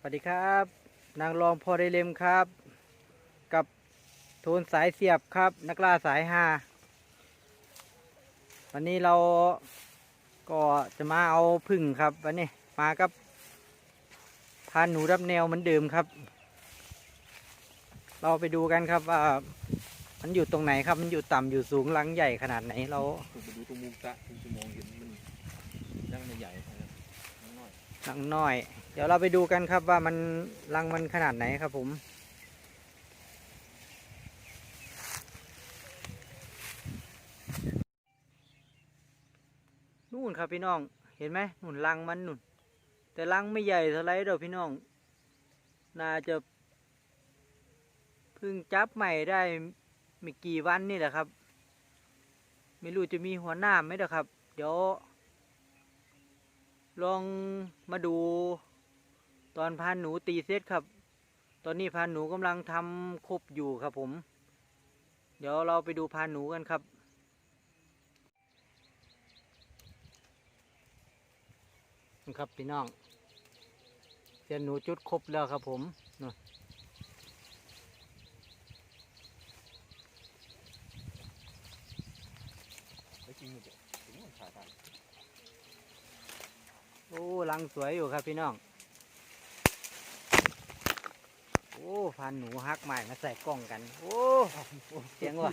สวัสดีครับ นางรองพอได้เลมครับ กับโทนสายเสียบครับ นักล่าสายฮาวันนี้เราก็จะมาเอาพึ่งครับ วันนี้มากับพานหนูรับแนวเหมือนเดิมครับ เราไปดูกันครับว่ามันอยู่ตรงไหนครับ มันอยู่ต่ำอยู่สูงลังใหญ่ขนาดไหนเราไปดูตรงมุมตะคุณจะมองเห็นมันยังไม่ใหญ่ รังน้อยลังน้อย เดี๋ยวเราไปดูกันครับว่ามันรังมันขนาดไหนครับผม นู่นครับพี่น้อง เห็นไหมหนู่นรังมันหนู่นแต่รังไม่ใหญ่เท่าไรเด้อพี่น้อง น่าจะเพิ่งจับใหม่ได้ไม่กี่วันนี่แหละครับ ไม่รู้จะมีหัวหน้าไหมเด้อครับ เดี๋ยว ลองมาดูตอนพานหนูตีเซตครับ ตอนนี้พานหนูกำลังทำครบอยู่ครับผม เดี๋ยวเราไปดูพานหนูกันครับครับพี่น้องเสียนหนูจุดครบแล้วครับผมนู่น ไม่จริงมันจะถึงมันขาดไป โอ้รังสวยอยู่ครับพี่น้อง โอ้พานหนูฮักใหม่มาใส่กล้องกัน โอ้เสียงว่ะ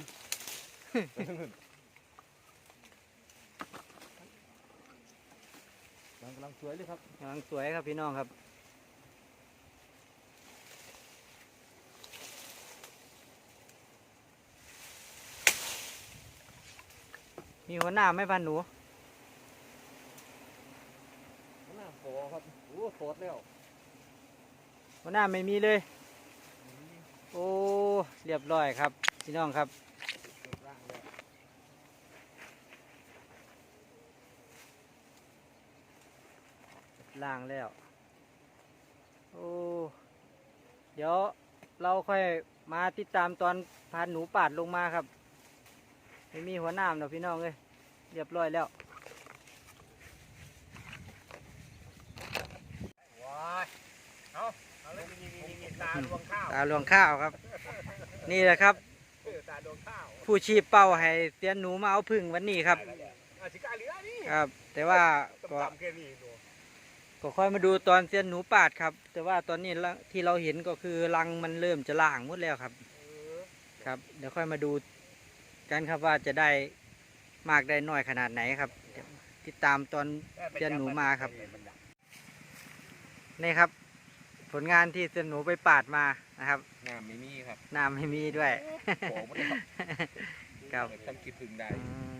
มันกำลังสวยเลยครับกำลังสวยครับพี่น้องครับมีหัวหน้าไหมพันหนู หน้าโฟ ครับโอ้โฟดแล้วหัวหน้าไม่มีเลย โอ้เรียบร้อยครับพี่น้องครับล่างแล้ว โอ้ เดี๋ยวเราค่อยมาติดตามตอนพานหนูปาดลงมาครับ ไม่มีหัวหน้าเนาะพี่น้องเลยเรียบร้อยแล้วายเอาเอาเลยนี่นี่นี่ ตาดวงข้าวตาหลวงข้าวครับ นี่แหละครับ เออตาดวงข้าวผู้ชีพเป้าให้เตียนหนูมาเอาพึ่งวันนี้ครับ อาชิกาเหลือนี่ครับ แต่ว่าก็ต่ำๆแค่นี้ดูก็ค่อยมาดูตอนเตียนหนูปาดครับ แต่ว่าตอนนี้ละที่เราเห็นก็คือรังมันเริ่มจะล่างหมดแล้วครับ เออครับ เดี๋ยวค่อยมาดูกันครับว่าจะได้มากได้น้อยขนาดไหนครับเดี๋ยวติดตามตอนเซียนหนูมาครับ นี่ครับ ผลงานที่เซียนหนูไปปาดมานะครับงามไม่มีครับน้ำไม่มีด้วยโผล่มาเลยครับครับทำกินพึ่งได้ อืม